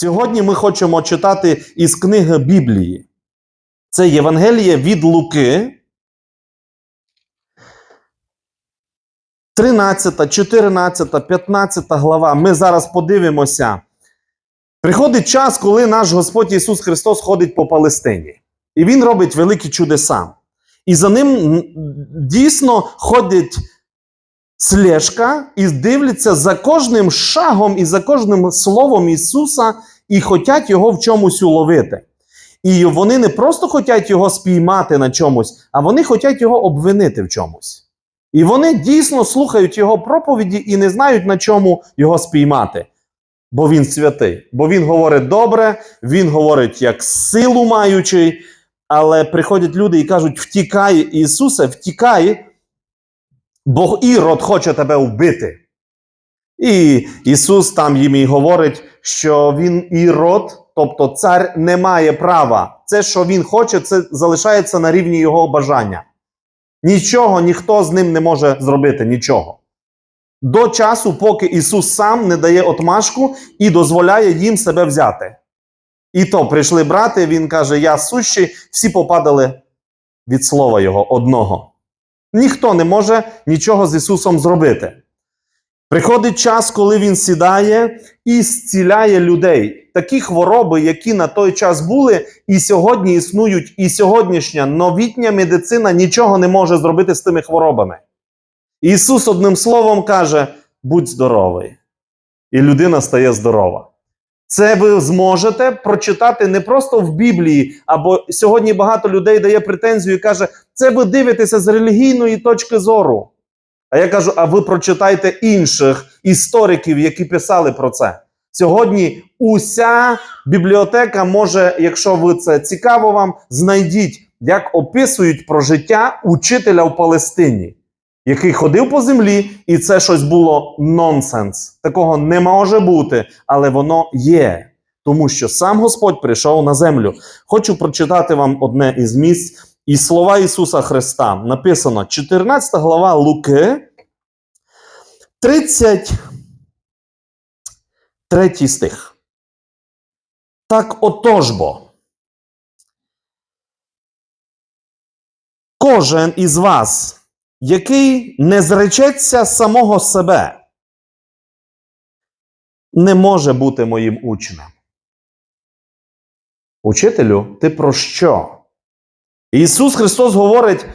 Сьогодні ми хочемо читати із книги Біблії. Це Євангеліє від Луки. 13, 14, 15 глава. Ми зараз подивимося. Приходить час, коли наш Господь Ісус Христос ходить по Палестині. І Він робить великі чудеса. І за ним дійсно ходить слежка і дивляться за кожним шагом і за кожним словом Ісуса, і хочуть його в чомусь уловити. І вони не просто хочуть його спіймати на чомусь, а вони хочуть його обвинити в чомусь. І вони дійсно слухають його проповіді і не знають, на чому його спіймати. Бо він святий. Бо він говорить добре, він говорить як силу маючий, але приходять люди і кажуть: втікай, Ісусе, втікай, бо Ірод хоче тебе вбити. І Ісус там їм і говорить, що він ірод, тобто цар не має права. Це, що він хоче, це залишається на рівні його бажання. Нічого ніхто з ним не може зробити, нічого. До часу, поки Ісус сам не дає отмашку і дозволяє їм себе взяти. І то прийшли брати, він каже: Я сущий, всі попадали від слова Його одного. Ніхто не може нічого з Ісусом зробити. Приходить час, коли Він сідає і зціляє людей. Такі хвороби, які на той час були, і сьогодні існують, і сьогоднішня новітня медицина нічого не може зробити з тими хворобами. Ісус одним словом каже: будь здоровий. І людина стає здорова. Це ви зможете прочитати не просто в Біблії, або сьогодні багато людей дає претензію і каже, це ви дивитеся з релігійної точки зору. А я кажу: а ви прочитайте інших істориків, які писали про це. Сьогодні уся бібліотека може, якщо ви це цікаво вам, знайдіть, як описують про життя учителя в Палестині, який ходив по землі, і це щось було нонсенс. Такого не може бути, але воно є. Тому що сам Господь прийшов на землю. Хочу прочитати вам одне із місць і слова Ісуса Христа. Написано 14 глава Луки, 33 стих. Так отож бо. Кожен із вас, який не зречеться самого себе, не може бути моїм учнем. Учителю, ти про що? Ісус Христос говорить: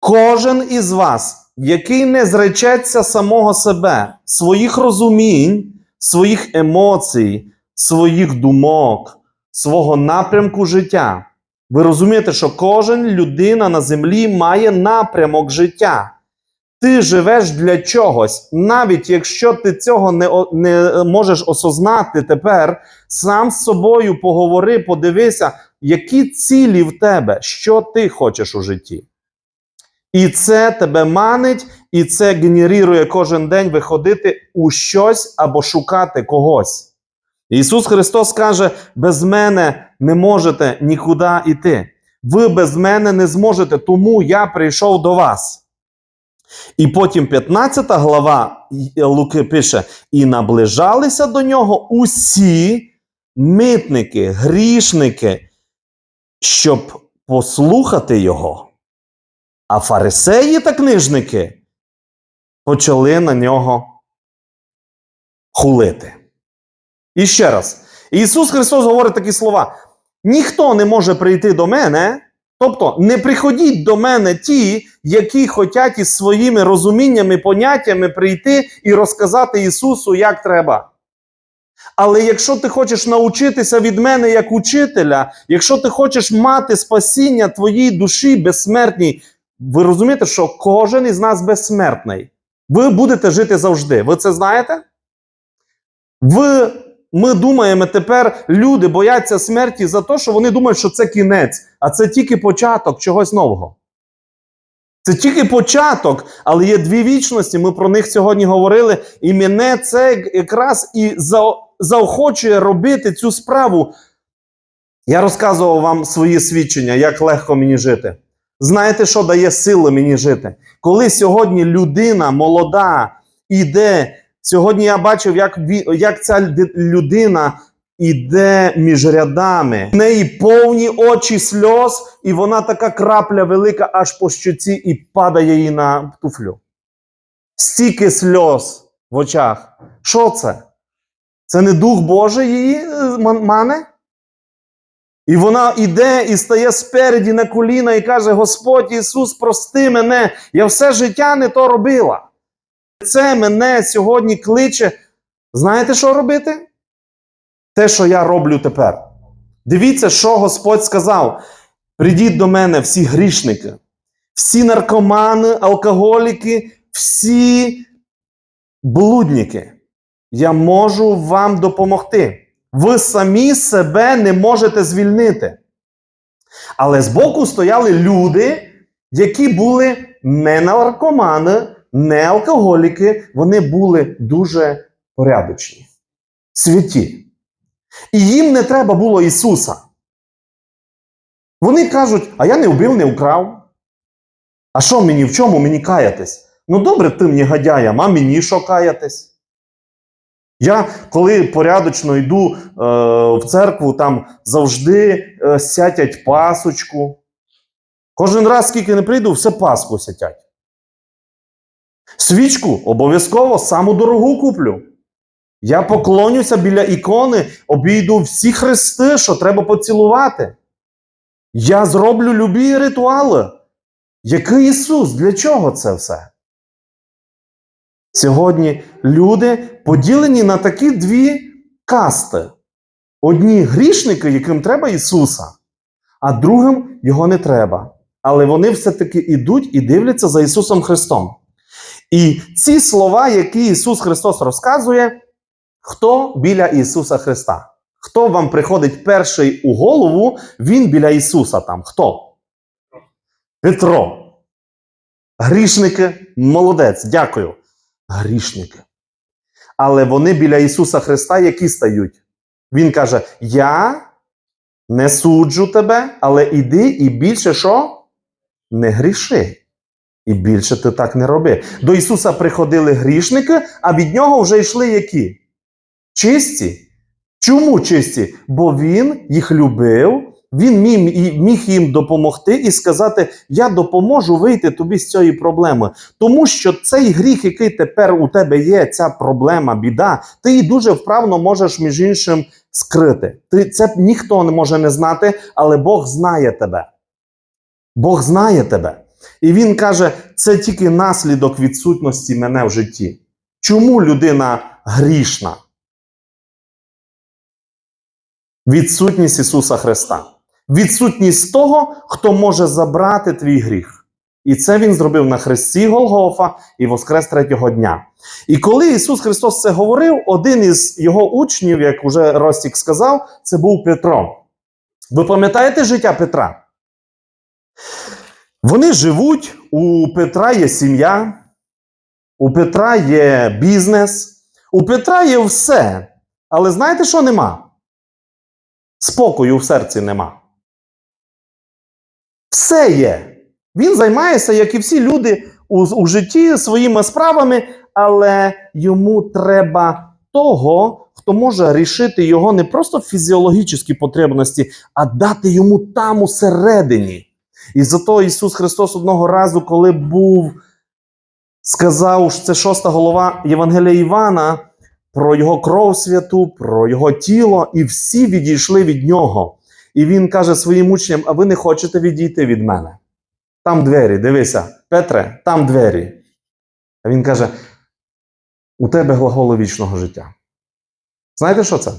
кожен із вас, який не зречеться самого себе, своїх розумінь, своїх емоцій, своїх думок, свого напрямку життя. Ви розумієте, що кожен людина на землі має напрямок життя. Ти живеш для чогось, навіть якщо ти цього не, не можеш осознати тепер, сам з собою поговори, подивися, які цілі в тебе, що ти хочеш у житті. І це тебе манить, і це генерує кожен день виходити у щось або шукати когось. Ісус Христос каже: без мене не можете нікуди йти. Ви без мене не зможете, тому я прийшов до вас. І потім 15 глава Луки пише: І наближалися до нього усі митники, грішники, щоб послухати його. А фарисеї та книжники почали на нього хулити. І ще раз, Ісус Христос говорить такі слова: ніхто не може прийти до мене, тобто не приходіть до мене ті, які хочуть із своїми розуміннями, поняттями прийти і розказати Ісусу, як треба. Але якщо ти хочеш навчитися від мене як учителя, якщо ти хочеш мати спасіння твоїй душі безсмертній, ви розумієте, що кожен із нас безсмертний. Ви будете жити завжди. Ви це знаєте? Ви, ми думаємо тепер, люди бояться смерті за те, що вони думають, що це кінець, а це тільки початок чогось нового. Це тільки початок, але є дві вічності. Ми про них сьогодні говорили. І мене це якраз і за- заохочує робити цю справу. Я розказував вам свої свідчення, як легко мені жити. Знаєте, що дає сили мені жити? Коли сьогодні людина молода іде, сьогодні я бачив, як, як ця людина іде між рядами. В неї повні очі сльоз, і вона така крапля велика аж по щоці і падає їй на туфлю. Стільки сльоз в очах. Що це? Це не Дух Божий її е, мане? І вона йде і стає спереді на коліна і каже: Господь Ісус, прости мене, я все життя не то робила. Це мене сьогодні кличе. Знаєте, що робити? Те, що я роблю тепер. Дивіться, що Господь сказав: прийдіть до мене всі грішники, всі наркомани, алкоголіки, всі блудники. Я можу вам допомогти. Ви самі себе не можете звільнити. Але збоку стояли люди, які були не наркомани, не алкоголіки, вони були дуже порядочні, святі. І їм не треба було Ісуса. Вони кажуть: а я не вбив, не вкрав. А що мені, в чому мені каятись? Ну добре, тим негодяям, а мені що каятись? Я коли порядочно йду е, в церкву, там завжди е, сятять пасочку. Кожен раз, скільки не прийду, все паску сятять. Свічку обов'язково саму дорогу куплю. Я поклонюся біля ікони, обійду всі хрести, що треба поцілувати. Я зроблю любі ритуали. Який Ісус? Для чого це все? Сьогодні люди поділені на такі дві касти: одні грішники, яким треба Ісуса, а другим його не треба. Але вони все-таки ідуть і дивляться за Ісусом Христом. І ці слова, які Ісус Христос розказує, хто біля Ісуса Христа? Хто вам приходить перший у голову, він біля Ісуса там. Хто? Петро. Грішники, молодець, дякую. Грішники. Але вони біля Ісуса Христа, які стають? Він каже: Я не суджу тебе, але іди і більше що? Не гріши. І більше ти так не роби. До Ісуса приходили грішники, а від нього вже йшли які? Чисті. Чому чисті? Бо Він їх любив, він міг, міг їм допомогти і сказати: Я допоможу вийти тобі з цієї проблеми. Тому що цей гріх, який тепер у тебе є, ця проблема, біда, ти її дуже вправно можеш між іншим скрити. Ти, це ніхто не може не знати, але Бог знає тебе. Бог знає тебе. І він каже: це тільки наслідок відсутності мене в житті. Чому людина грішна? Відсутність Ісуса Христа. Відсутність того, хто може забрати твій гріх. І це він зробив на хресті Голгофа і воскрес третього дня. І коли Ісус Христос це говорив, один із його учнів, як уже Ростік сказав, це був Петро. Ви пам'ятаєте життя Петра? Вони живуть, у Петра є сім'я, у Петра є бізнес, у Петра є все. Але знаєте, що нема? Спокою в серці нема. Все є. Він займається, як і всі люди у, у житті своїми справами, але йому треба того, хто може рішити його не просто фізіологічні потребності, а дати йому там усередині. І зато Ісус Христос одного разу, коли був, сказав, що це шоста голова Євангелія Івана, про його кров святу, про його тіло, і всі відійшли від нього. І він каже своїм учням: а ви не хочете відійти від мене? Там двері, дивися, Петре, там двері. А він каже: у тебе глаголи вічного життя. Знаєте, що це?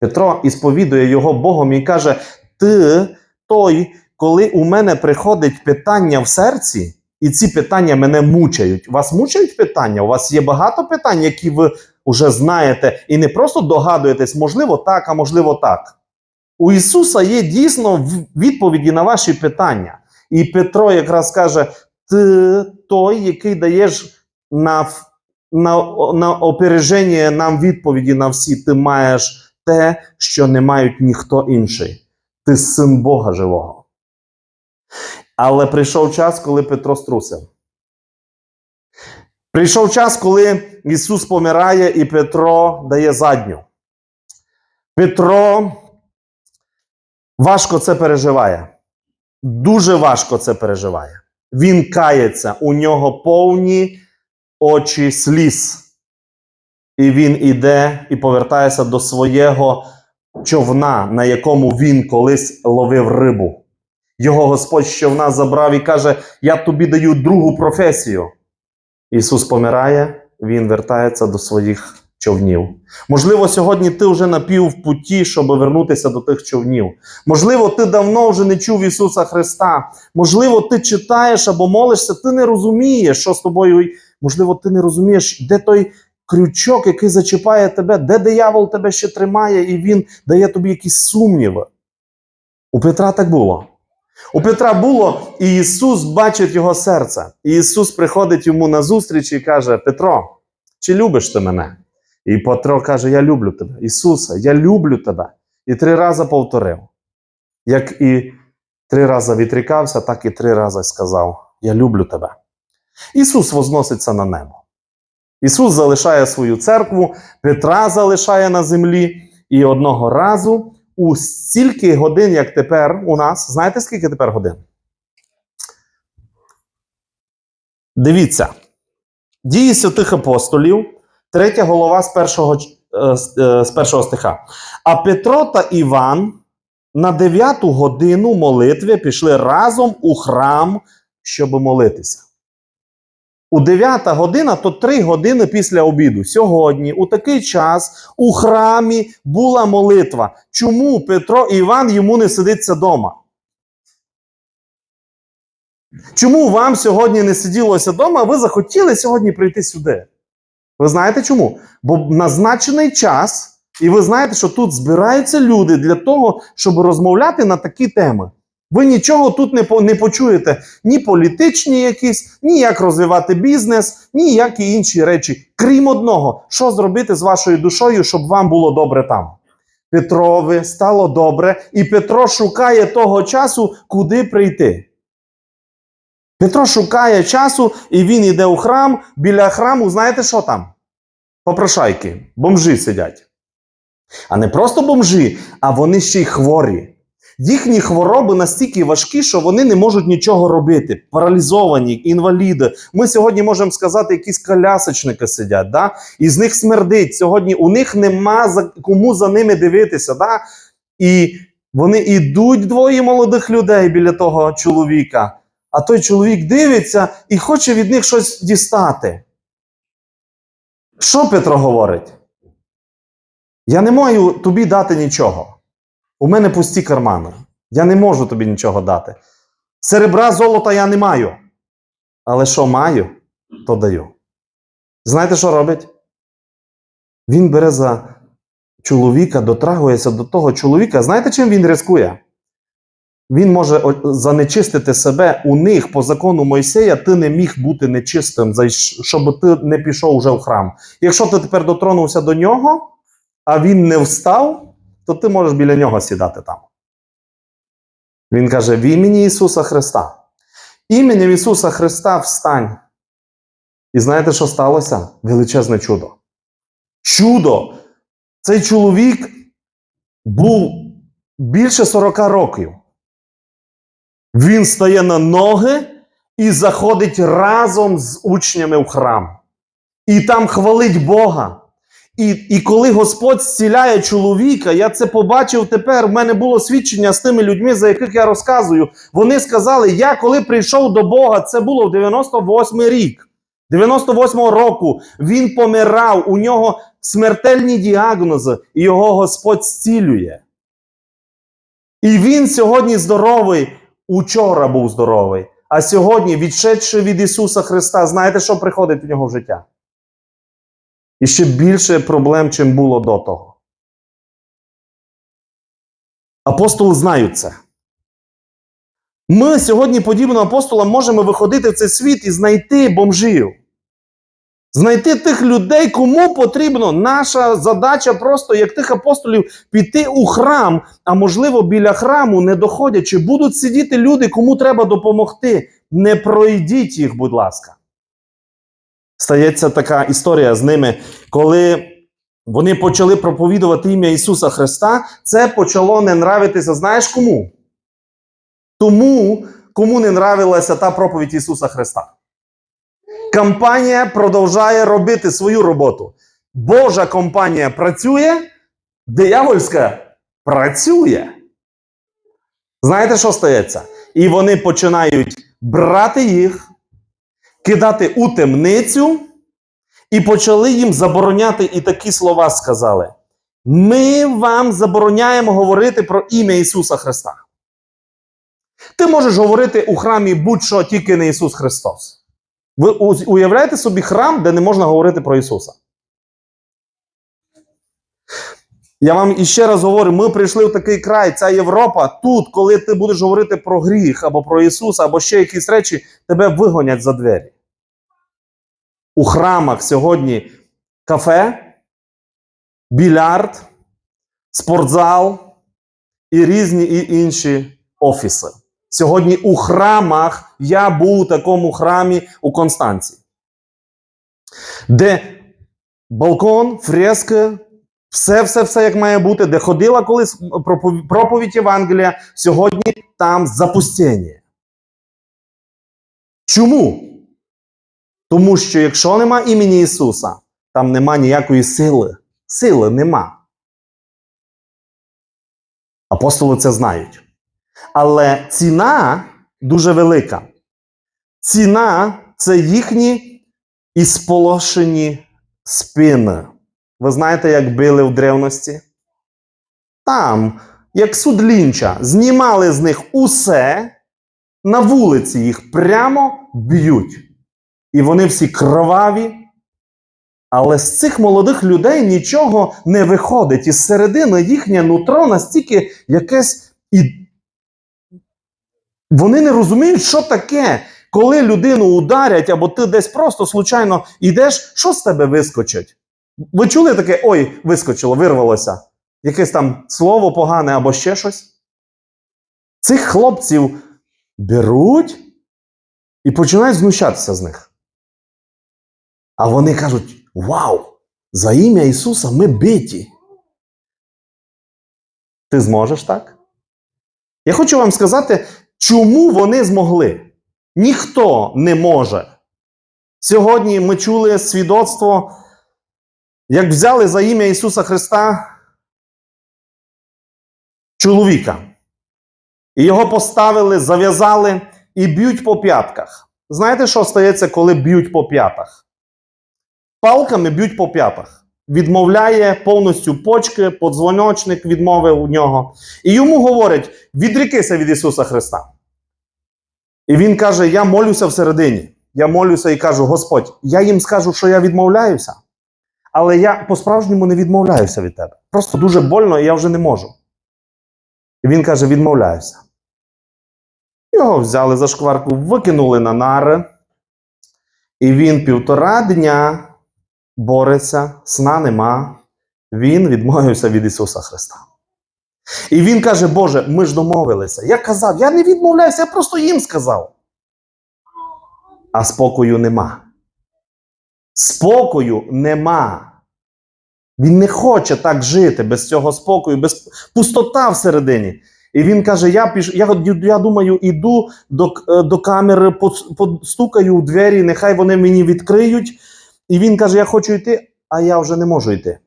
Петро ісповідує його Богом і каже: Ти той, коли у мене приходить питання в серці, і ці питання мене мучають. Вас мучають питання? У вас є багато питань, які ви вже знаєте, і не просто догадуєтесь, можливо, так, а можливо, так. У Ісуса є дійсно відповіді на ваші питання. І Петро якраз каже: ти той, який даєш на, на, на опереження нам відповіді на всі. Ти маєш те, що не мають ніхто інший. Ти син Бога живого. Але прийшов час, коли Петро струсив. Прийшов час, коли Ісус помирає, і Петро дає задню. Петро важко це переживає. Дуже важко це переживає. Він кається, у нього повні очі сліз. І він іде і повертається до свого човна, на якому він колись ловив рибу. Його Господь з човна забрав і каже: Я тобі даю другу професію. Ісус помирає, Він вертається до своїх човнів. Можливо, сьогодні ти вже на півпуті, щоб вернутися до тих човнів. Можливо, ти давно вже не чув Ісуса Христа. Можливо, ти читаєш або молишся, ти не розумієш, що з тобою. Можливо, ти не розумієш, де той крючок, який зачіпає тебе, де диявол тебе ще тримає, і він дає тобі якісь сумніви. У Петра так було. У Петра було, і Ісус бачить його серце. І Ісус приходить йому на зустріч і каже: Петро, чи любиш ти мене? І Петро каже: Я люблю тебе. Ісусе, я люблю тебе. І три рази повторив. Як і три рази відрікався, так і три рази сказав: Я люблю тебе. Ісус возноситься на небо. Ісус залишає свою церкву, Петра залишає на землі, і одного разу у стільки годин, як тепер у нас, знаєте, скільки тепер годин? Дивіться. Дії святих апостолів, третя голова з першого, е, е, з першого стиха. А Петро та Іван на дев'яту годину молитви пішли разом у храм, щоб молитися. У 9 година то 3 години після обіду. Сьогодні, у такий час, у храмі була молитва. Чому Петро і Іван йому не сидиться вдома? Чому вам сьогодні не сиділося вдома, а ви захотіли сьогодні прийти сюди? Ви знаєте чому? Бо назначений час, і ви знаєте, що тут збираються люди для того, щоб розмовляти на такі теми. Ви нічого тут не, по- не почуєте, ні політичні якісь, ні як розвивати бізнес, ні які інші речі. Крім одного, що зробити з вашою душою, щоб вам було добре там. Петрові стало добре, і Петро шукає того часу, куди прийти. Петро шукає часу, і він йде у храм. Біля храму, знаєте, що там? Попрошайки, бомжі сидять. А не просто бомжі, а вони ще й хворі. Їхні хвороби настільки важкі, що вони не можуть нічого робити. Паралізовані, інваліди. Ми сьогодні можемо сказати, якісь колясочники сидять, да? і з них смердить. Сьогодні у них нема за кому за ними дивитися. Да? І вони йдуть двоє молодих людей біля того чоловіка. А той чоловік дивиться і хоче від них щось дістати. Що Петро говорить? Я не маю тобі дати нічого. У мене пусті кармани. Я не можу тобі нічого дати. Серебра, золота я не маю. Але що маю, то даю. Знаєте, що робить? Він бере за чоловіка, дотрагується до того чоловіка. Знаєте, чим він ризикує? Він може занечистити себе у них по закону Мойсея, ти не міг бути нечистим, щоб ти не пішов вже в храм. Якщо ти тепер дотронувся до нього, а він не встав, то ти можеш біля нього сідати там. Він каже: в імені Ісуса Христа. Іменем Ісуса Христа встань. І знаєте, що сталося? Величезне чудо. Чудо! Цей чоловік був більше 40 років. Він стає на ноги і заходить разом з учнями в храм. І там хвалить Бога. І, і коли Господь зціляє чоловіка, я це побачив тепер. У мене було свідчення з тими людьми, за яких я розказую. Вони сказали: я коли прийшов до Бога, це було в 98 рік. 98-го року він помирав, у нього смертельні діагнози, і його Господь зцілює. І він сьогодні здоровий, учора був здоровий. А сьогодні, відшедши від Ісуса Христа, знаєте, що приходить в нього в життя? І ще більше проблем, чим було до того. Апостоли знають це. Ми сьогодні, подібно апостолам, можемо виходити в цей світ і знайти бомжів. Знайти тих людей, кому потрібно. Наша задача просто, як тих апостолів, піти у храм, а можливо, біля храму, не доходячи, будуть сидіти люди, кому треба допомогти. Не пройдіть їх, будь ласка. Стається така історія з ними, коли вони почали проповідувати ім'я Ісуса Христа, це почало не нравитися, знаєш кому? Тому, кому не нравилася та проповідь Ісуса Христа. Компанія продовжує робити свою роботу. Божа компанія працює, диявольська працює. Знаєте, що стається? І вони починають брати їх, кидати у темницю, і почали їм забороняти, і такі слова сказали: Ми вам забороняємо говорити про ім'я Ісуса Христа. Ти можеш говорити у храмі будь-що тільки не Ісус Христос. Ви уявляєте собі храм, де не можна говорити про Ісуса? Я вам іще раз говорю: ми прийшли в такий край, ця Європа. Тут, коли ти будеш говорити про гріх або про Ісуса, або ще якісь речі, тебе вигонять за двері. У храмах сьогодні кафе, більярд, спортзал і різні і інші офіси. Сьогодні у храмах я був у такому храмі у Констанції, де балкон, фрески, все, все, все як має бути, де ходила колись пропов- проповідь Євангелія, сьогодні там запустіння. Чому? Тому що якщо нема імені Ісуса, там нема ніякої сили. Сили нема. Апостоли це знають. Але ціна дуже велика. Ціна це їхні ісполошені спини. Ви знаєте, як били в древності? Там, як суд лінча, знімали з них усе, на вулиці їх прямо б'ють. І вони всі кроваві. Але з цих молодих людей нічого не виходить. Із середини їхнє нутро настільки якесь і. Вони не розуміють, що таке, коли людину ударять, або ти десь просто случайно йдеш, що з тебе вискочить? Ви чули таке, ой, вискочило, вирвалося. Якесь там слово погане або ще щось? Цих хлопців беруть і починають знущатися з них. А вони кажуть: Вау! За ім'я Ісуса ми биті. Ти зможеш так? Я хочу вам сказати, чому вони змогли. Ніхто не може. Сьогодні ми чули свідоцтво, як взяли за ім'я Ісуса Христа чоловіка. І його поставили, зав'язали і б'ють по п'ятках. Знаєте, що стається, коли б'ють по п'ятах? Палками б'ють по п'ятах. Відмовляє повністю почки, подзвоночник відмовив у нього. І йому говорять: відрікися від Ісуса Христа. І він каже: Я молюся всередині. Я молюся і кажу: Господь, я їм скажу, що я відмовляюся, але я по-справжньому не відмовляюся від тебе. Просто дуже больно, і я вже не можу. І він каже: відмовляюся. Його взяли за шкварку, викинули на нари, і він півтора дня бореться, сна нема. Він відмовився від Ісуса Христа. І він каже: Боже, ми ж домовилися. Я казав, я не відмовляюся, я просто їм сказав. А спокою нема. Спокою нема. Він не хоче так жити без цього спокою, без пустота всередині. І він каже: Я піш... я, я думаю, іду до, е, до камери, постукаю у двері, нехай вони мені відкриють. І він каже: Я хочу йти, а я вже не можу йти.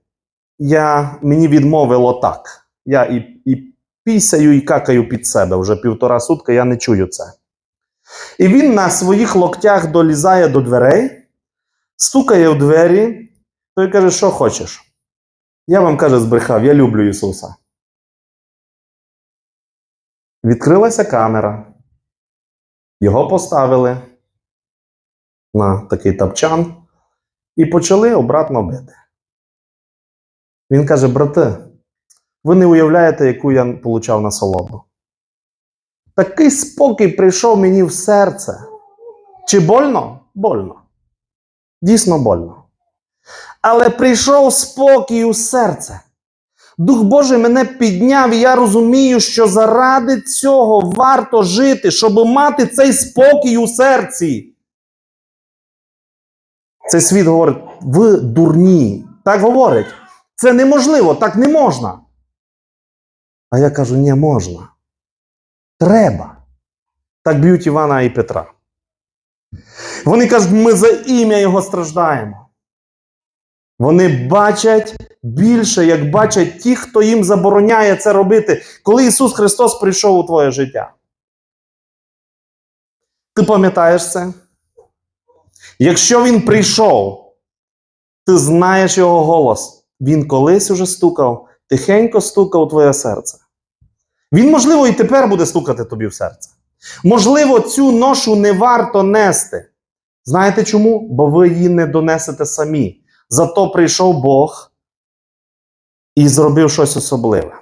Я, мені відмовило так. Я і, і пісяю, і какаю під себе вже півтора сутки, я не чую це. І він на своїх локтях долізає до дверей, стукає в двері, той каже, що хочеш. Я вам каже, збрехав, я люблю Ісуса. Відкрилася камера. Його поставили на такий тапчан і почали обратно бити. Він каже: брати, ви не уявляєте, яку я получав насолоду. Такий спокій прийшов мені в серце. Чи больно? Больно. Дійсно больно. Але прийшов спокій у серце. Дух Божий мене підняв, і я розумію, що заради цього варто жити, щоб мати цей спокій у серці. Цей світ говорить: ви дурні. Так говорить. Це неможливо, так не можна. А я кажу: ні, можна. Треба. Так б'ють Івана і Петра. Вони кажуть, ми за ім'я Його страждаємо. Вони бачать більше, як бачать ті, хто їм забороняє це робити, коли Ісус Христос прийшов у твоє життя. Ти пам'ятаєш це? Якщо Він прийшов, ти знаєш Його голос. Він колись уже стукав, тихенько стукав у твоє серце. Він, можливо, і тепер буде стукати тобі в серце. Можливо, цю ношу не варто нести. Знаєте чому? Бо ви її не донесете самі. Зато прийшов Бог і зробив щось особливе.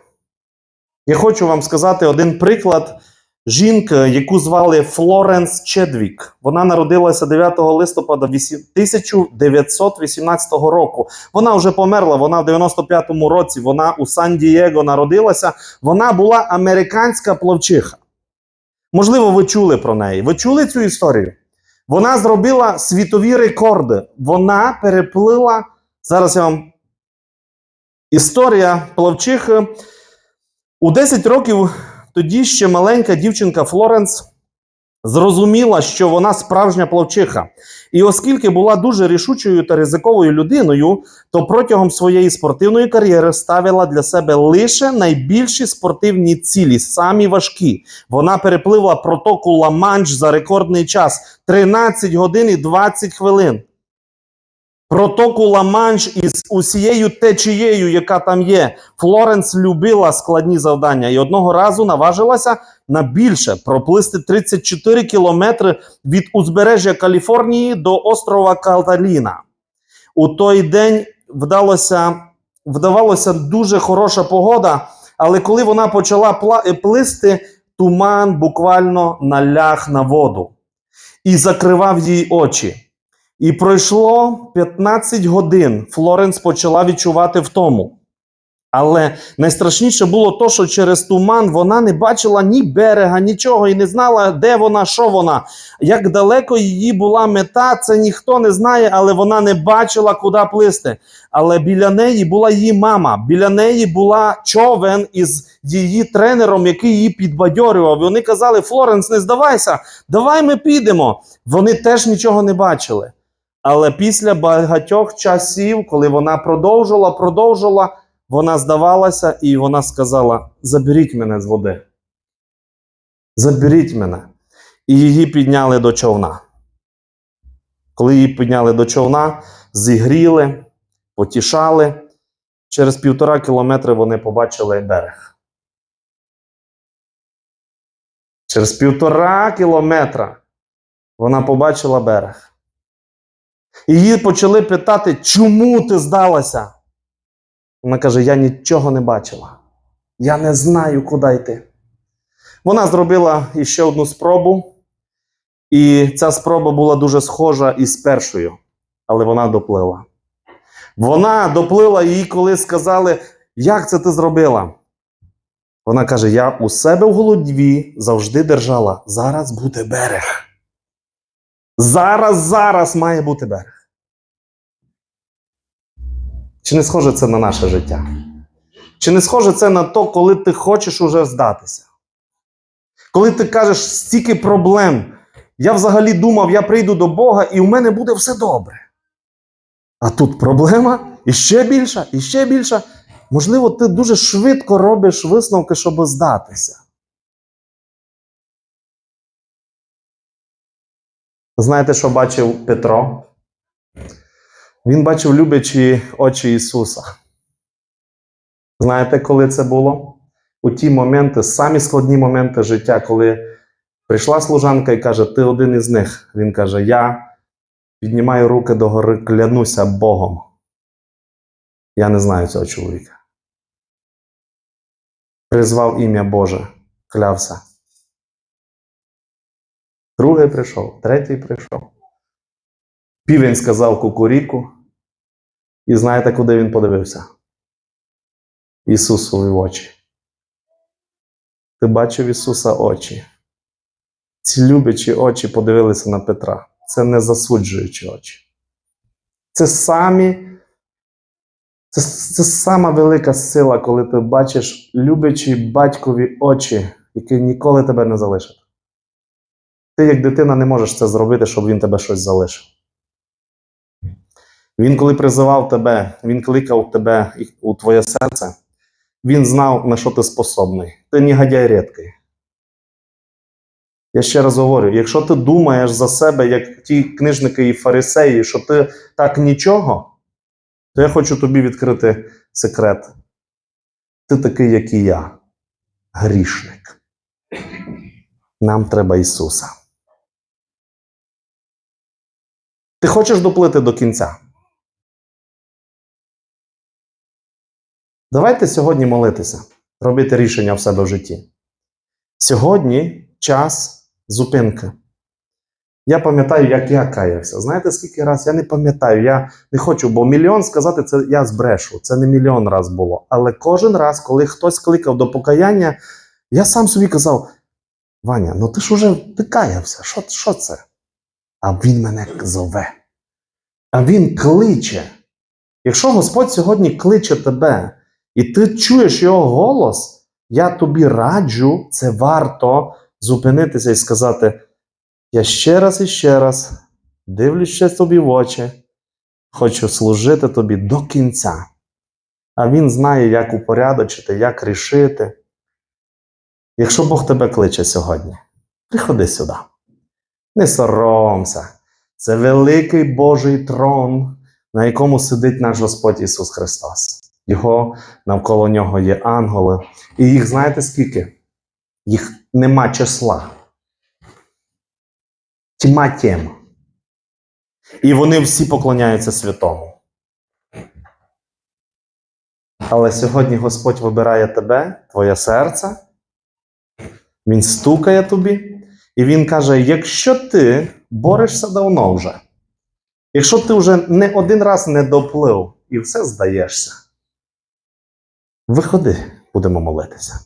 Я хочу вам сказати один приклад жінки, яку звали Флоренс Чедвік. Вона народилася 9 листопада 1918 року. Вона вже померла, вона в 95-му році, вона у Сан-Дієго народилася. Вона була американська пловчиха. Можливо, ви чули про неї. Ви чули цю історію? Вона зробила світові рекорди. Вона переплила. Зараз я вам. Історія плавчихи. У 10 років тоді ще маленька дівчинка Флоренс зрозуміла, що вона справжня плавчиха. І оскільки була дуже рішучою та ризиковою людиною, то протягом своєї спортивної кар'єри ставила для себе лише найбільші спортивні цілі, самі важкі. Вона перепливла протоку Ла-Манш за рекордний час 13 годин і 20 хвилин. Протоку Ла-Манш із усією течією, яка там є. Флоренс любила складні завдання і одного разу наважилася на більше проплисти 34 кілометри від узбережжя Каліфорнії до острова Каталіна. У той день вдалося, вдавалося дуже хороша погода, але коли вона почала плисти, туман буквально наляг на воду і закривав їй очі. І пройшло 15 годин. Флоренс почала відчувати втому. Але найстрашніше було то, що через туман вона не бачила ні берега, нічого і не знала, де вона, що вона. Як далеко її була мета, це ніхто не знає, але вона не бачила, куди плисти. Але біля неї була її мама, біля неї була човен із її тренером, який її підбадьорював. Вони казали: Флоренс, не здавайся, давай ми підемо. Вони теж нічого не бачили. Але після багатьох часів, коли вона продовжила, продовжила, вона здавалася і вона сказала: Заберіть мене з води. Заберіть мене. І її підняли до човна. Коли її підняли до човна, зігріли, потішали. Через півтора кілометри вони побачили берег. Через півтора кілометра вона побачила берег. Її почали питати, чому ти здалася? Вона каже: Я нічого не бачила. Я не знаю, куди йти. Вона зробила іще одну спробу, і ця спроба була дуже схожа із першою, але вона доплила. Вона доплила їй, коли сказали, як це ти зробила? Вона каже: Я у себе в голові завжди держала. Зараз буде берег. Зараз, зараз має бути берег. Чи не схоже це на наше життя? Чи не схоже це на то, коли ти хочеш уже здатися? Коли ти кажеш стільки проблем, я взагалі думав, я прийду до Бога і у мене буде все добре. А тут проблема і ще більша, і ще більша. Можливо, ти дуже швидко робиш висновки, щоб здатися. Знаєте, що бачив Петро? Він бачив люблячі очі Ісуса. Знаєте, коли це було? У ті моменти, самі складні моменти життя, коли прийшла служанка і каже, ти один із них. Він каже: Я піднімаю руки догори, клянуся Богом. Я не знаю цього чоловіка. Призвав ім'я Боже, клявся. Другий прийшов, третій прийшов. Півень сказав кукуріку. І знаєте, куди він подивився? Ісусові очі. Ти бачив Ісуса очі. Ці люблячі очі подивилися на Петра. Це не засуджуючі очі. Це самі Це, це сама велика сила, коли ти бачиш люблячі батькові очі, які ніколи тебе не залишать. Ти, як дитина, не можеш це зробити, щоб він тебе щось залишив. Він, коли призивав тебе, він кликав тебе у твоє серце, він знав, на що ти способний. Ти негодяй рідкий. Я ще раз говорю: якщо ти думаєш за себе, як ті книжники і фарисеї, що ти так нічого, то я хочу тобі відкрити секрет. Ти такий, як і я, грішник. Нам треба Ісуса. Ти хочеш доплити до кінця? Давайте сьогодні молитися, робити рішення в себе в житті. Сьогодні час зупинки. Я пам'ятаю, як я каявся. Знаєте, скільки раз? Я не пам'ятаю, я не хочу, бо мільйон сказати, це я збрешу. Це не мільйон раз було. Але кожен раз, коли хтось кликав до покаяння, я сам собі казав: Ваня, ну ти ж уже ти каявся, що, що це? А він мене зове. А він кличе. Якщо Господь сьогодні кличе тебе, і ти чуєш його голос, я тобі раджу, це варто зупинитися і сказати: я ще раз і ще раз дивлюся тобі в очі, хочу служити тобі до кінця. А він знає, як упорядочити, як рішити. Якщо Бог тебе кличе сьогодні, приходи сюди. Не соромся. Це великий Божий трон, на якому сидить наш Господь Ісус Христос. Його навколо нього є ангели. І їх знаєте скільки? Їх нема числа. Тьма тем. І вони всі поклоняються святому. Але сьогодні Господь вибирає тебе, твоє серце. Він стукає тобі, і Він каже: якщо ти борешся давно вже, якщо ти вже не один раз не доплив і все здаєшся, виходи, будемо молитися.